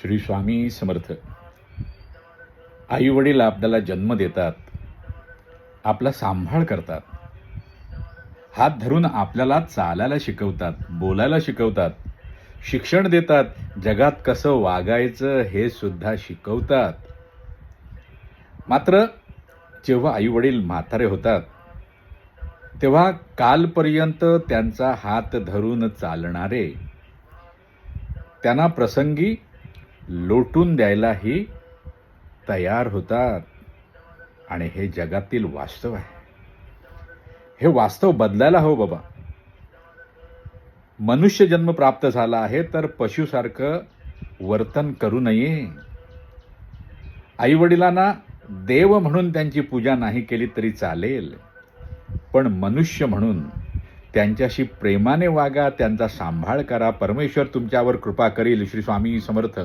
श्री स्वामी समर्थ. आई वडील आपल्याला जन्म देतात आपला सांभाळ करतात. हात धरून आपल्याला चालायला शिकवतात बोलायला शिकवतात. शिक्षण देतात जगात कसं वागायचं हे सुद्धा शिकवतात. मात्र जेव्हा आई वडील म्हातारे होतात तेव्हा कालपर्यंत त्यांचा हात धरून चालणारे त्यांना प्रसंगी लोटून द्यायलाही तयार होतात. आणि हे जगातील वास्तव आहे. हे वास्तव बदलायला हवं बाबा. मनुष्य जन्म प्राप्त झाला आहे तर पशुसारखं वर्तन करू नये. आईवडिलांना देव म्हणून त्यांची पूजा नाही केली तरी चालेल. पण मनुष्य म्हणून त्यांच्याशी प्रेमाने वागा त्यांचा सांभाळ करा. परमेश्वर तुमच्यावर कृपा करील. श्री स्वामी समर्थ.